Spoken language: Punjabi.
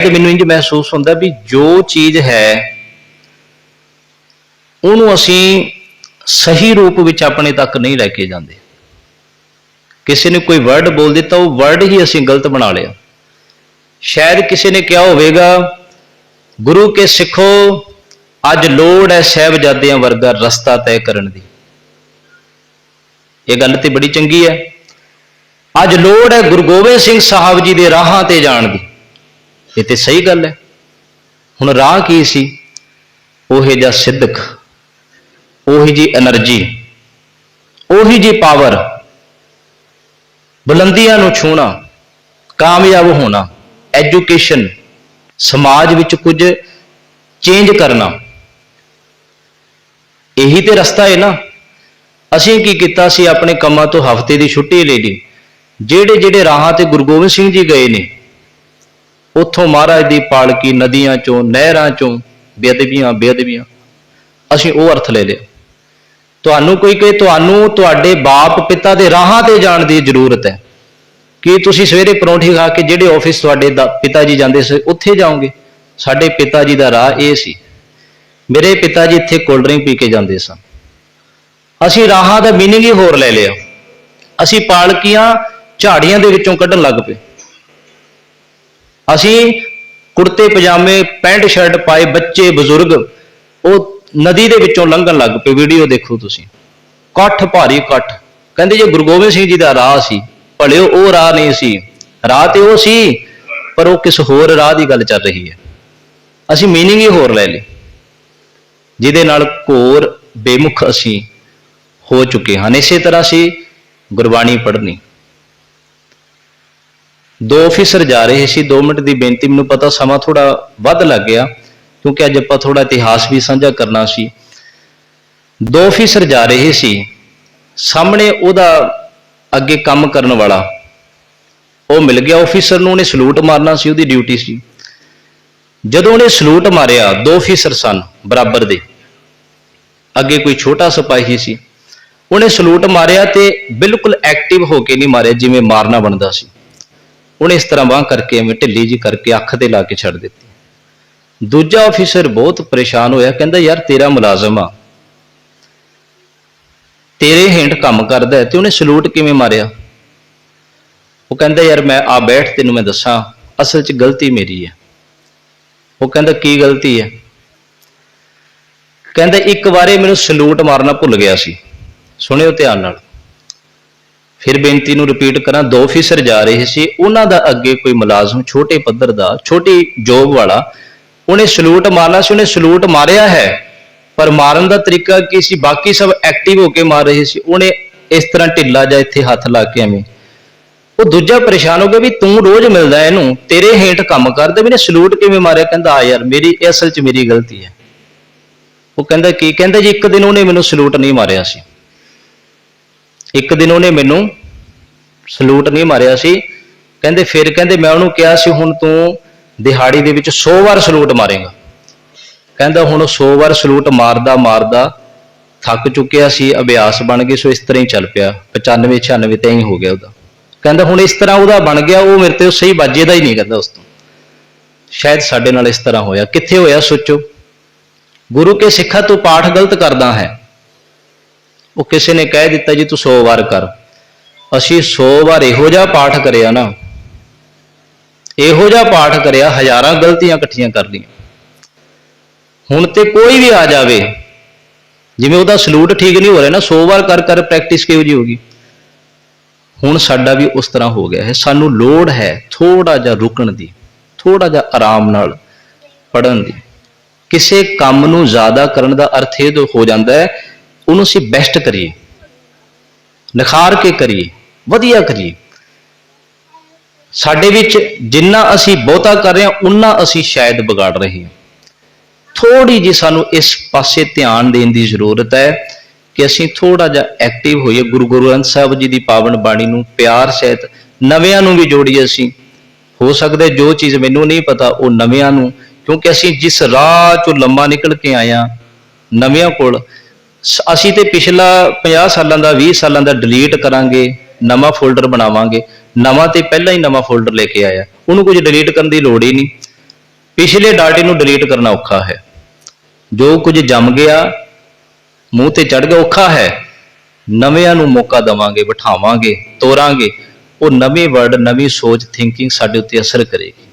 ਤੇ ਮੈਨੂੰ ਇੰਜ ਮਹਿਸੂਸ ਹੁੰਦਾ ਵੀ ਜੋ ਚੀਜ਼ ਹੈ, ਉਹਨੂੰ ਅਸੀਂ ਸਹੀ ਰੂਪ ਵਿੱਚ ਆਪਣੇ ਤੱਕ ਨਹੀਂ ਲੈ ਕੇ ਜਾਂਦੇ। ਕਿਸੇ ਨੇ ਕੋਈ ਵਰਡ ਬੋਲ ਦਿੱਤਾ, ਉਹ ਵਰਡ ਹੀ ਅਸੀਂ ਗਲਤ ਬਣਾ ਲਿਆ। ਸ਼ਾਇਦ ਕਿਸੇ ਨੇ ਕਿਹਾ ਹੋਵੇਗਾ, ਗੁਰੂ ਕੇ ਸਿੱਖੋ, ਅੱਜ ਲੋੜ ਹੈ ਸਹਿਬਜ਼ਾਦਿਆਂ ਵਰਗਾ ਰਸਤਾ ਤੈਅ ਕਰਨ ਦੀ। ਇਹ ਗੱਲ ਤੇ ਬੜੀ ਚੰਗੀ ਹੈ। ਅੱਜ ਲੋੜ ਹੈ ਗੁਰੂ ਗੋਬਿੰਦ ਸਿੰਘ ਸਾਹਿਬ ਜੀ ਦੇ ਰਾਹਾਂ ਤੇ ਜਾਣ ਦੀ। ਇਹ ਤੇ ਸਹੀ ਗੱਲ ਹੈ। ਹੁਣ ਰਾਹ ਕੀ ਸੀ? ਉਹੇ ਜਿਹਾ ਸਿੱਧਕ, ਉਹੀ ਜੀ એનર્ਜੀ ਉਹੀ ਜੀ ਪਾਵਰ, ਬੁਲੰਦੀਆਂ ਨੂੰ ਛੂਣਾ ਕਾਮਯਾਬ ਹੋਣਾ, ਐਜੂਕੇਸ਼ਨ, ਸਮਾਜ ਵਿੱਚ ਕੁਝ ਚੇਂਜ ਕਰਨਾ। ਇਹੀ ਤੇ ਰਸਤਾ ਹੈ ਨਾ। ਅਸੀਂ ਕੀ ਕੀਤਾ ਸੀ ਆਪਣੇ ਕੰਮਾਂ ਤੋਂ ਹਫ਼ਤੇ ਦੀ ਛੁੱਟੀ ਲਈ ਜਿਹੜੇ ਜਿਹੜੇ ਰਾਹਾਂ ਤੇ ਗੁਰੂ ਗੋਬਿੰਦ ਸਿੰਘ ਜੀ ਗਏ ਨੇ ਉੱਥੋਂ ਮਹਾਰਾਜ ਦੀ ਪਾਲਕੀ ਨਦੀਆਂ ਚੋਂ, ਨਹਿਰਾਂ ਚੋਂ, ਬੇਅਦਬੀਆਂ ਬੇਅਦਬੀਆਂ। ਅਸੀਂ ਉਹ ਅਰਥ ਲੈ ਲਿਆ। ਤੁਹਾਨੂੰ ਕੋਈ ਕਹੇ, ਤੁਹਾਨੂੰ ਤੁਹਾਡੇ ਬਾਪ ਪਿਤਾ ਦੇ ਰਾਹਾਂ ਤੇ ਜਾਣ ਦੀ ਜ਼ਰੂਰਤ ਹੈ। ਕਿ ਤੁਸੀਂ ਸਵੇਰੇ ਪਰੌਂਠੀ ਖਾ ਕੇ ਜਿਹੜੇ ਆਫਿਸ ਤੁਹਾਡੇ ਦਾ ਪਿਤਾ ਜੀ ਜਾਂਦੇ ਸੀ, ਉੱਥੇ ਜਾਓਗੇ? ਸਾਡੇ ਪਿਤਾ ਜੀ ਦਾ ਰਾਹ ਇਹ ਸੀ। ਮੇਰੇ ਪਿਤਾ ਜੀ ਇੱਥੇ ਕੋਲਡ ਡਰਿੰਕ ਪੀ ਕੇ ਜਾਂਦੇ ਸਨ। ਅਸੀਂ ਰਾਹਾਂ ਦਾ ਮੀਨਿੰਗ ਹੀ ਹੋਰ ਲੈ ਲਿਆ। ਅਸੀਂ ਪਾਲਕੀਆਂ ਝਾੜੀਆਂ ਦੇ ਵਿੱਚੋਂ ਕੱਢਣ ਲੱਗ ਪਏ। ਅਸੀਂ ਕੁੜਤੇ, ਪਜਾਮੇ, ਪੈਂਟ, ਸ਼ਰਟ ਪਾਏ ਬੱਚੇ, ਬਜ਼ੁਰਗ, ਉਹ ਨਦੀ ਦੇ ਵਿੱਚੋਂ ਲੰਘਣ ਲੱਗ ਪਏ। ਵੀਡੀਓ ਦੇਖੋ ਤੁਸੀਂ। ਇਕੱਠ ਭਾਰੀ ਇਕੱਠ ਕਹਿੰਦੇ ਜੇ ਗੁਰੂ ਗੋਬਿੰਦ ਸਿੰਘ ਜੀ ਦਾ ਰਾਹ ਸੀ ਭਲਿਓ ਉਹ ਰਾਹ ਨਹੀਂ ਸੀ। ਰਾਹ ਤੇ ਉਹ ਸੀ, ਪਰ ਉਹ ਕਿਸ ਹੋਰ ਰਾਹ ਦੀ ਗੱਲ ਚੱਲ ਰਹੀ ਹੈ। ਅਸੀਂ ਮੀਨਿੰਗ ਹੀ ਹੋਰ ਲੈ ਲਈ। ਜਿਹਦੇ ਨਾਲ ਘੋਰ ਬੇਮੁਖ ਅਸੀਂ ਹੋ ਚੁੱਕੇ ਹਨ ਇਸੇ ਤਰ੍ਹਾਂ ਸੀ ਗੁਰਬਾਣੀ ਪੜ੍ਹਨੀ। ਦੋ ਅਫੀਸਰ ਜਾ ਰਹੇ ਸੀ 2 ਮਿੰਟ ਦੀ ਬੇਨਤੀ, ਮੈਨੂੰ ਪਤਾ ਸਮਾਂ ਥੋੜਾ ਵੱਧ ਲੱਗ ਗਿਆ, ਕਿਉਂਕਿ ਅੱਜ ਆਪਾਂ ਥੋੜਾ ਇਤਿਹਾਸ ਵੀ ਸਾਂਝਾ ਕਰਨਾ ਸੀ। ਦੋ ਅਫੀਸਰ ਜਾ ਰਹੇ ਸੀ, ਸਾਹਮਣੇ ਉਹਦਾ ਅੱਗੇ ਕੰਮ ਕਰਨ ਵਾਲਾ, ਉਹ ਮਿਲ ਗਿਆ ਅਫੀਸਰ ਨੂੰ, ਉਹਨੇ ਸਲੂਟ ਮਾਰਨਾ ਸੀ, ਉਹਦੀ ਡਿਊਟੀ ਸੀ। ਜਦੋਂ ਉਹਨੇ ਸਲੂਟ ਮਾਰਿਆ, ਦੋ ਅਫੀਸਰ ਸਨ ਬਰਾਬਰ ਦੇ, ਅੱਗੇ ਕੋਈ ਛੋਟਾ ਸਿਪਾਹੀ ਸੀ। ਉਹਨੇ ਸਲੂਟ ਮਾਰਿਆ ਤੇ ਬਿਲਕੁਲ ਐਕਟਿਵ ਹੋ ਕੇ ਨਹੀਂ ਮਾਰਿਆ, ਜਿਵੇਂ ਮਾਰਨਾ ਬਣਦਾ ਸੀ। ਉਹਨੇ ਇਸ ਤਰ੍ਹਾਂ ਬਾਹ ਕਰਕੇ ਐਵੇਂ ਢਿੱਲੀ ਜੀ ਕਰਕੇ ਅੱਖ ਤੇ ਲਾ ਕੇ ਛੱਡ ਦਿੱਤੀ। ਦੂਜਾ ਅਫੀਸਰ ਬਹੁਤ ਪਰੇਸ਼ਾਨ ਹੋਇਆ, ਕਹਿੰਦਾ, ਯਾਰ, ਤੇਰਾ ਮੁਲਾਜ਼ਮ ਆ। ਤੇਰੇ ਹੇਠ ਕੰਮ ਕਰਦਾ ਤੇ ਉਹਨੇ ਸਲੂਟ ਕਿਵੇਂ ਮਾਰਿਆ? ਉਹ ਕਹਿੰਦਾ, ਯਾਰ, ਮੈਂ ਆ ਬੈਠ, ਤੈਨੂੰ ਮੈਂ ਦੱਸਾਂ, ਅਸਲ 'ਚ ਗਲਤੀ ਮੇਰੀ ਹੈ। ਉਹ ਕਹਿੰਦਾ, ਕੀ ਗਲਤੀ ਹੈ? ਕਹਿੰਦਾ, ਇੱਕ ਵਾਰੇ ਮੈਨੂੰ ਸਲੂਟ ਮਾਰਨਾ ਭੁੱਲ ਗਿਆ ਸੀ। ਸੁਣਿਓ ਧਿਆਨ ਨਾਲ। ਫਿਰ ਬੇਨਤੀ ਨੂੰ ਰਿਪੀਟ ਕਰਾਂ, ਦੋ ਅਫੀਸਰ ਜਾ ਰਹੇ ਸੀ। ਉਹਨਾਂ ਦਾ ਅੱਗੇ ਕੋਈ ਮੁਲਾਜ਼ਮ, ਛੋਟੇ ਪੱਧਰ ਦਾ, ਛੋਟੀ ਜੋਬ ਵਾਲਾ, ਉਹਨੇ ਸਲੂਟ ਮਾਰਨਾ ਸੀ, ਉਹਨੇ ਸਲੂਟ ਮਾਰਿਆ ਹੈ। ਪਰ ਮਾਰਨ ਦਾ ਤਰੀਕਾ ਕੀ ਸੀ? ਬਾਕੀ ਸਭ ਐਕਟਿਵ ਹੋ ਕੇ ਮਾਰ ਰਹੇ ਸੀ। ਉਹਨੇ ਇਸ ਤਰ੍ਹਾਂ ਢਿੱਲਾ ਜਾਂ ਇੱਥੇ ਹੱਥ ਲਾ ਕੇ ਐਵੇਂ। ਉਹ ਦੂਜਾ ਪਰੇਸ਼ਾਨ ਹੋ ਗਿਆ ਵੀ ਤੂੰ ਰੋਜ਼ ਮਿਲਦਾ ਇਹਨੂੰ, ਤੇਰੇ ਹੇਠ ਕੰਮ ਕਰਦੇ ਮੈਨੇ ਸਲੂਟ ਕਿਵੇਂ ਮਾਰਿਆ? ਕਹਿੰਦਾ ਆ ਯਾਰ, ਮੇਰੀ ਅਸਲ 'ਚ ਮੇਰੀ ਗਲਤੀ ਹੈ। ਉਹ ਕਹਿੰਦਾ, ਕੀ? ਕਹਿੰਦਾ, ਜੀ, ਇੱਕ ਦਿਨ ਉਹਨੇ ਮੈਨੂੰ ਸਲੂਟ ਨਹੀਂ ਮਾਰਿਆ ਸੀ। ਇੱਕ ਦਿਨ ਉਹਨੇ ਮੈਨੂੰ ਸਲੂਟ ਨਹੀਂ ਮਾਰਿਆ ਸੀ। ਕਹਿੰਦੇ, ਫਿਰ ਕਹਿੰਦੇ, ਮੈਂ ਉਹਨੂੰ ਕਿਹਾ ਸੀ, ਹੁਣ ਤੂੰ ਦਿਹਾੜੀ ਦੇ ਵਿੱਚ 100 ਵਾਰ ਸਲੂਟ ਮਾਰੇਗਾ। ਕਹਿੰਦਾ, ਹੁਣ 100 ਵਾਰ ਸਲੂਟ ਮਾਰਦਾ ਮਾਰਦਾ ਥੱਕ ਚੁੱਕਿਆ ਸੀ, ਅਭਿਆਸ ਬਣ ਗਏ ਸੋ ਇਸ ਤਰ੍ਹਾਂ ਹੀ ਚੱਲ ਪਿਆ। 95 96 ਤੇ ਹੀ ਹੋ ਗਿਆ ਉਹਦਾ। ਕਹਿੰਦਾ, ਹੁਣ ਇਸ ਤਰ੍ਹਾਂ ਉਹਦਾ ਬਣ ਗਿਆ, ਉਹ ਮੇਰੇ ਤੇ ਸਹੀ ਬਾਜੇ ਦਾ ਹੀ ਨਹੀਂ ਕਹਿੰਦਾ ਉਸ ਤੋਂ। ਸ਼ਾਇਦ ਸਾਡੇ ਨਾਲ ਇਸ ਤਰ੍ਹਾਂ ਹੋਇਆ। ਕਿੱਥੇ ਹੋਇਆ, ਸੋਚੋ। ਗੁਰੂ ਕੇ ਸਿੱਖਾ ਤੋਂ ਪਾਠ ਗਲਤ ਕਰਦਾ ਹੈ। ਉਹ ਕਿਸੇ ਨੇ ਕਹਿ ਦਿੱਤਾ ਜੀ ਤੂੰ 100 ਵਾਰ ਕਰ। ਅਸੀਂ 100 ਵਾਰ ਇਹੋ ਜਿਹਾ ਪਾਠ ਕਰਿਆ ਨਾ, ਇਹੋ ਜਿਹਾ ਪਾਠ ਕਰਿਆ, ਹਜ਼ਾਰਾਂ ਗਲਤੀਆਂ ਇਕੱਠੀਆਂ ਕਰ ਲਈਆਂ। ਹੁਣ ਤੇ ਕੋਈ ਵੀ ਆ ਜਾਵੇ, ਜਿਵੇਂ ਉਹਦਾ ਸਲੂਟ ਠੀਕ ਨਹੀਂ ਹੋ ਰਿਹਾ ਨਾ 100 ਵਾਰ ਕਰ ਕਰ ਪ੍ਰੈਕਟਿਸ ਕਿਉਂ ਜੀ ਹੋਗੀ ਹੁਣ ਸਾਡਾ ਵੀ ਉਸ ਤਰ੍ਹਾਂ ਹੋ ਗਿਆ ਹੈ। ਸਾਨੂੰ ਲੋੜ ਹੈ ਥੋੜਾ ਜਿਹਾ ਰੁਕਣ ਦੀ ਥੋੜਾ ਜਿਹਾ ਆਰਾਮ ਨਾਲ ਪੜਨ ਦੀ। ਕਿਸੇ ਕੰਮ ਨੂੰ ਜ਼ਿਆਦਾ ਕਰਨ ਦਾ ਅਰਥ ਇਹ ਹੋ ਜਾਂਦਾ ਹੈ ਉਹਨੂੰ ਅਸੀਂ ਬੈਸਟ ਕਰੀਏ। ਨਿਖਾਰ ਕੇ ਕਰੀਏ, ਵਧੀਆ ਕਰੀਏ। ਸਾਡੇ ਵਿੱਚ ਜਿੰਨਾ ਅਸੀਂ ਬਹੁਤਾ ਕਰ ਰਹੇ ਹਾਂ ਉਨਾ ਅਸੀਂ ਸ਼ਾਇਦ ਵਿਗਾੜ ਰਹੇ ਹਾਂ। ਥੋੜੀ ਜੀ ਸਾਨੂੰ ਇਸ ਪਾਸੇ ਧਿਆਨ ਦੇਣ ਦੀ ਜ਼ਰੂਰਤ ਹੈ ਕਿ ਅਸੀਂ ਥੋੜਾ ਜਿਹਾ ਐਕਟਿਵ ਹੋਈਏ। ਗੁਰੂ ਗ੍ਰੰਥ ਸਾਹਿਬ ਜੀ ਦੀ ਪਾਵਨ ਬਾਣੀ ਨੂੰ ਪਿਆਰ ਸਹਿਤ ਨਵਿਆਂ ਨੂੰ ਵੀ ਜੋੜੀਏ ਅਸੀਂ। ਹੋ ਸਕਦਾ ਜੋ ਚੀਜ਼ ਮੈਨੂੰ ਨਹੀਂ ਪਤਾ, ਉਹ ਨਵਿਆਂ ਨੂੰ। ਕਿਉਂਕਿ ਅਸੀਂ ਜਿਸ ਰਾਹ ਚੋਂ ਲੰਮਾ ਨਿਕਲ ਕੇ ਆਇਆ ਨਵਿਆਂ ਕੋਲ ਅਸੀਂ ਤੇ ਪਿਛਲਾ 50 ਸਾਲਾਂ ਦਾ 20 ਸਾਲਾਂ ਦਾ ਡਿਲੀਟ ਕਰਾਂਗੇ, ਨਵਾਂ ਫੋਲਡਰ ਬਣਾਵਾਂਗੇ, ਨਵਾਂ ਤੇ ਪਹਿਲਾਂ ਹੀ ਨਵਾਂ ਫੋਲਡਰ ਲੈ ਕੇ ਆਇਆ। ਉਹਨੂੰ ਕੁਝ ਡਿਲੀਟ ਕਰਨ ਦੀ ਲੋੜ ਹੀ ਨਹੀਂ। ਪਿਛਲੇ ਡਾਟੇ ਨੂੰ ਡਿਲੀਟ ਕਰਨਾ ਔਖਾ ਹੈ। ਜੋ ਕੁਝ ਜੰਮ ਗਿਆ, ਮੂੰਹ ਤੇ ਚੜ ਗਿਆ, ਔਖਾ ਹੈ। ਨਵਿਆਂ ਨੂੰ ਮੌਕਾ ਦਵਾਂਗੇ, ਬਿਠਾਵਾਂਗੇ, ਤੋਰਾਂਗੇ। ਉਹ ਨਵੇਂ ਵਰਡ ਨਵੀਂ ਸੋਚ ਥਿੰਕਿੰਗ ਸਾਡੇ ਉੱਤੇ ਅਸਰ ਕਰੇਗੀ।